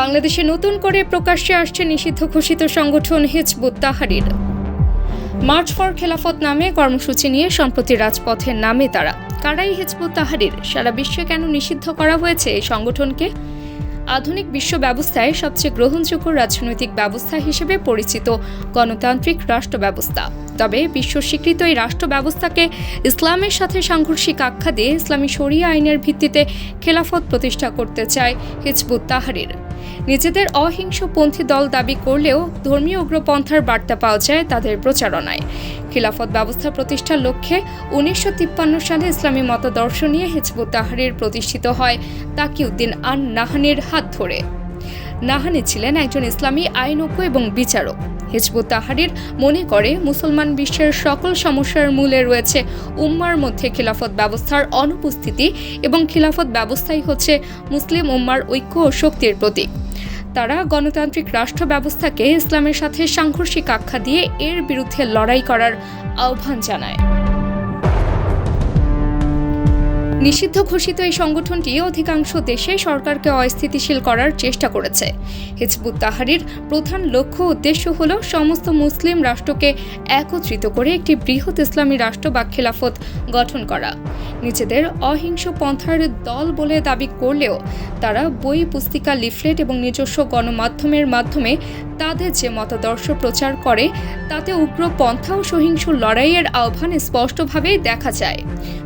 বাংলাদেশে নতুন করে প্রকাশ্যে আসছে নিষিদ্ধ ঘোষিত সংগঠন হিজবুত তাহারির। মার্চ ফর খেলাফত নামে কর্মসূচি নিয়ে সম্প্রতি রাজপথের নামে তারা। কারাই হিজবুত তাহারির? সারা বিশ্বে কেন নিষিদ্ধ করা হয়েছে এই সংগঠনকে? আধুনিক বিশ্ব ব্যবস্থায় সবচেয়ে গ্রহণযোগ্য রাজনৈতিক ব্যবস্থা হিসেবে পরিচিত গণতান্ত্রিক রাষ্ট্র ব্যবস্থা তবে বিশ্ব স্বীকৃত এই রাষ্ট্র ব্যবস্থাকে ইসলামের সাথে সাংঘর্ষিক আখ্যা দিয়ে ইসলামী শরিয়া আইনের ভিত্তিতে খেলাফত প্রতিষ্ঠা করতে চায় হিজবুত তাহারির। নিজেদের অহিংসপন্থী দল দাবি করলেও ধর্মীয় উগ্রপন্থার বার্তা পাওয়া যায় তাদের প্রচারণায়। খিলাফত ব্যবস্থা প্রতিষ্ঠার লক্ষ্যে উনিশশো তিপ্পান্ন সালে ইসলামী মতাদর্শ নিয়ে হিজবুত তাহারির প্রতিষ্ঠিত হয় তাকিউদ্দিন আন নাহানির হাত ধরে। নাহানি ছিলেন একজন ইসলামী আইনজ্ঞ এবং বিচারক। হিজবুত তাহারির মনে করে, মুসলমান বিশ্বের সকল সমস্যার মূলে রয়েছে উম্মার মধ্যে খিলাফত ব্যবস্থার অনুপস্থিতি এবং খিলাফত ব্যবস্থাই হচ্ছে মুসলিম উম্মার ঐক্য ও শক্তির প্রতীক। তারা গণতান্ত্রিক রাষ্ট্র ব্যবস্থাকে ইসলামের সাথে সাংঘর্ষিক আখ্যা দিয়ে এর বিরুদ্ধে লড়াই করার আহ্বান জানায়। নিষিদ্ধ ঘোষিত এই সংগঠনটি অধিকাংশ দেশে সরকারকে অস্থিতিশীল করার চেষ্টা করেছে। হিজবুত তাহারির প্রধান লক্ষ্য উদ্দেশ্য হল সমস্ত মুসলিম রাষ্ট্রকে একত্রিত করে একটি বৃহৎ ইসলামী রাষ্ট্র বা খেলাফত গঠন করা। নিজেদের অহিংস পন্থার দল বলে দাবি করলেও তারা বই, পুস্তিকা, লিফলেট এবং নিজস্ব গণমাধ্যমের মাধ্যমে তাদের যে মতাদর্শ প্রচার করে, তাতে উগ্র পন্থা ও সহিংস লড়াইয়ের আহ্বান স্পষ্টভাবেই দেখা যায়।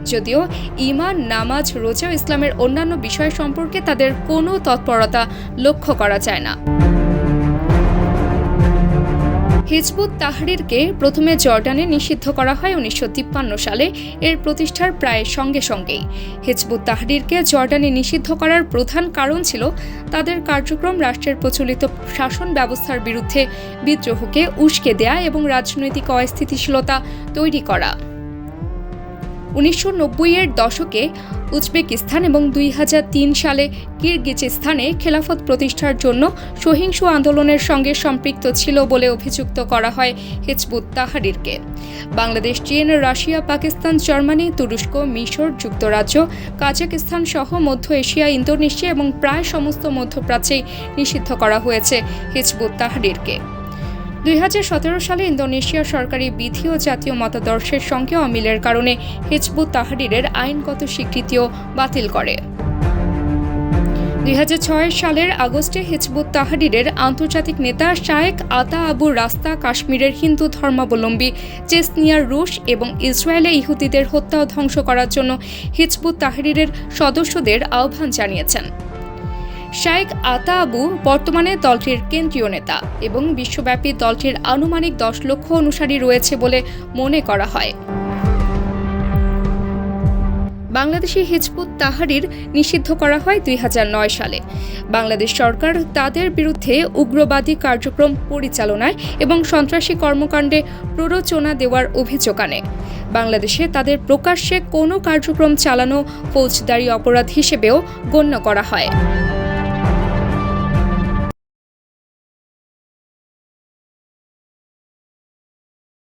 যদিও ইমান নামাজ রোজা ইসলামের অন্যান্য বিষয় সম্পর্কে তাদের কোনো তৎপরতা লক্ষ্য করা যায় না। হিজবুত তাহরিরকে প্রথমে জর্ডানে নিষিদ্ধ করা হয় উনিশশো তিপ্পান্ন সালে। এর প্রতিষ্ঠার প্রায় সঙ্গে সঙ্গেই হিজবুত তাহরিরকে জর্ডানে নিষিদ্ধ করার প্রধান কারণ ছিল তাদের কার্যক্রম রাষ্ট্রের প্রচলিত শাসন ব্যবস্থার বিরুদ্ধে বিদ্রোহকে উস্কে দেয়া এবং রাজনৈতিক অস্থিতিশীলতা তৈরি করা। উনিশশো এর দশকে উজবেকিস্তান এবং দুই হাজার তিন সালে কিরগিজিস্তানে খেলাফত প্রতিষ্ঠার জন্য সহিংস আন্দোলনের সঙ্গে সম্পৃক্ত ছিল বলে অভিযুক্ত করা হয় হিজবুত তাহারিরকে। বাংলাদেশ, চীন, রাশিয়া, পাকিস্তান, জার্মানি, তুরস্ক, মিশর যুক্তরাজ্য, কাজাকিস্তান সহ মধ্য এশিয়া, ইন্দোনেশিয়া এবং প্রায় সমস্ত মধ্যপ্রাচ্যেই নিষিদ্ধ করা হয়েছে হিজবুত তাহারিরকে। দুই হাজার সতেরো সালে ইন্দোনেশিয়া সরকারি বিধি ও জাতীয় মতাদর্শের সঙ্গে অমিলের কারণে হিজবুত তাহারিরের আইনগত স্বীকৃতিও বাতিল করে। দুই হাজার ছয় সালের আগস্টে হিজবুত তাহারিরের আন্তর্জাতিক নেতা শায়েক আতা আবু রাস্তা কাশ্মীরের হিন্দু ধর্মাবলম্বী চেসনিয়ার রুশ এবং ইসরায়েলে ইহুদিদের হত্যা ও ধ্বংস করার জন্য হিজবুত তাহারিরের সদস্যদের আহ্বান জানিয়েছেন। শায়েক আতা আবু বর্তমানে দলটির কেন্দ্রীয় নেতা এবং বিশ্বব্যাপী দলটির আনুমানিক দশ লক্ষ অনুসারী রয়েছে বলে মনে করা হয়। বাংলাদেশি হিজবুত তাহারির নিষিদ্ধ করা হয় দুই হাজার নয় সালে। বাংলাদেশ সরকার তাদের বিরুদ্ধে উগ্রবাদী কার্যক্রম পরিচালনায় এবং সন্ত্রাসী কর্মকাণ্ডে প্ররোচনা দেওয়ার অভিযোগ আনে। বাংলাদেশে তাদের প্রকাশ্যে কোনো কার্যক্রম চালানো ফৌজদারি অপরাধ হিসেবেও গণ্য করা হয়।